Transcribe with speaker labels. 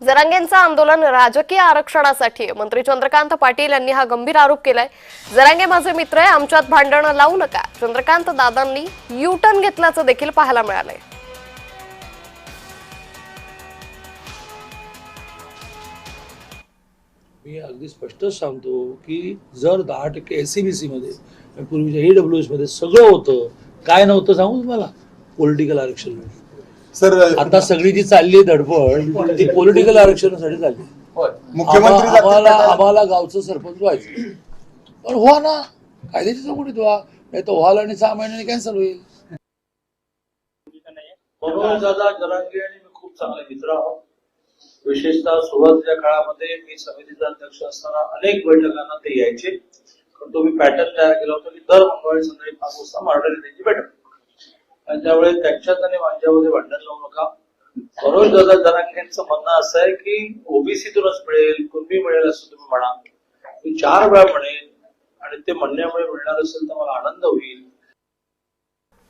Speaker 1: जरांगेंचं आंदोलन राजकीय आरक्षणासाठी. मंत्री चंद्रकांत पाटील यांनी हा गंभीर आरोप केलाय. जरांगे माझे मित्र आहे आमच्यात भांडणं लावू नका. चंद्रकांत दादांनी युटर्न घेतल्याचं देखील पाहायला मिळालंय.
Speaker 2: मी अगदी स्पष्टच सांगतो की जर दहा टक्के एस सी बी सी मध्ये पूर्वीच्या ईडब्ल्यू एसमध्ये सगळं होतं काय नव्हतं सांगू तुम्हाला? पॉलिटिकल आरक्षण म्हणजे.
Speaker 3: सर
Speaker 2: आता सगळी जी चालली धडपड ती पॉलिटिकल आरक्षणासाठी चालली.
Speaker 3: मुख्यमंत्री
Speaker 2: आम्हा- आम्हाला
Speaker 3: जातील
Speaker 2: आम्हाला गावचं सरपंच व्हायचं. पण व्हा ना. कायद्याची चौकटीत व्हा नाही तर व्हाल आणि सहा महिन्यांनी कॅन्सल होईल.
Speaker 4: दादा जरांगे आणि मी खूप चांगले मित्र आहोत. विशेषतः सुरुवातीच्या काळामध्ये मी समितीचा अध्यक्ष असताना अनेक बैठकांना ते यायचे. कारण तो मी पॅटर्न तयार केला होता की दर मंगळवारी संध्याकाळी पाच वाजता मार्डरी त्यांची बैठक. आणि त्यामुळे त्यांच्यात आणि माझ्यामध्ये भांडण लावू नका. मनोज दादा जरांगे म्हणणं असं आहे की ओबीसीतूनच मिळेल कुणबी मिळेल असं तुम्ही म्हणा. मी चार वेळा म्हणेन आणि ते म्हणण्यामुळे मिळणार असेल तर मला आनंद होईल.